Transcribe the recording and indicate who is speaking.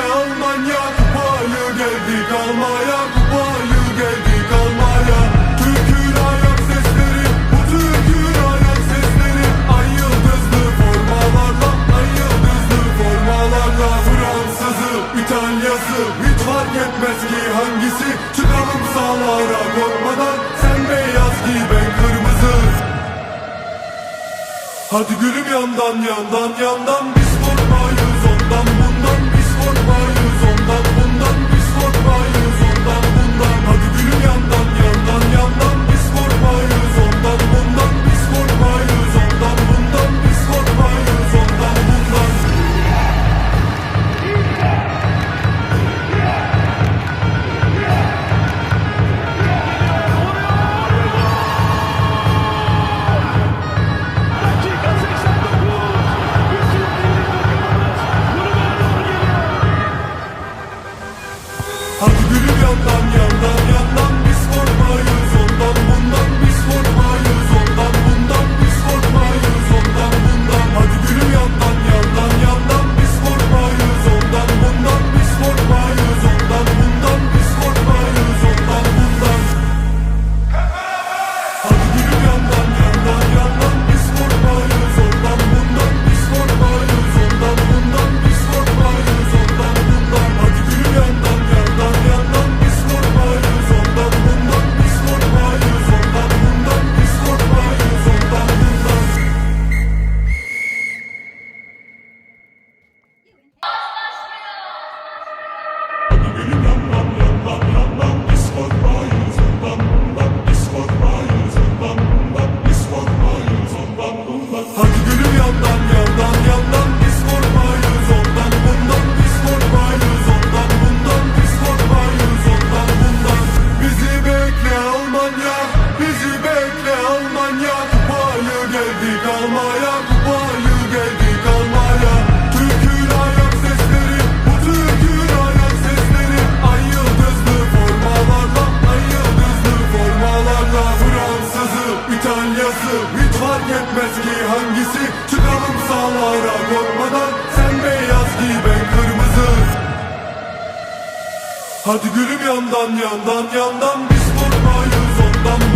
Speaker 1: Almanya kupayı geldik almaya kupayı geldik almaya Türk'ün ayak sesleri bu Türk'ün ayak sesleri. Ay yıldızlı formalarla ay yıldızlı formalarla. Fransızı İtalyası hiç fark etmez ki hangisi. Çıkalım sağlara korkmadan sen beyaz ki ben kırmızı. Hadi gülüm yandan yandan yandan biz korkmayız. Gülüm yandan yandan yandan Fark etmez ki hangisi? Çıkalım sağlara korkmadan Sen beyaz giy ben kırmızı. Hadi gülüm yandan yandan yandan. Biz korkmayız ondan.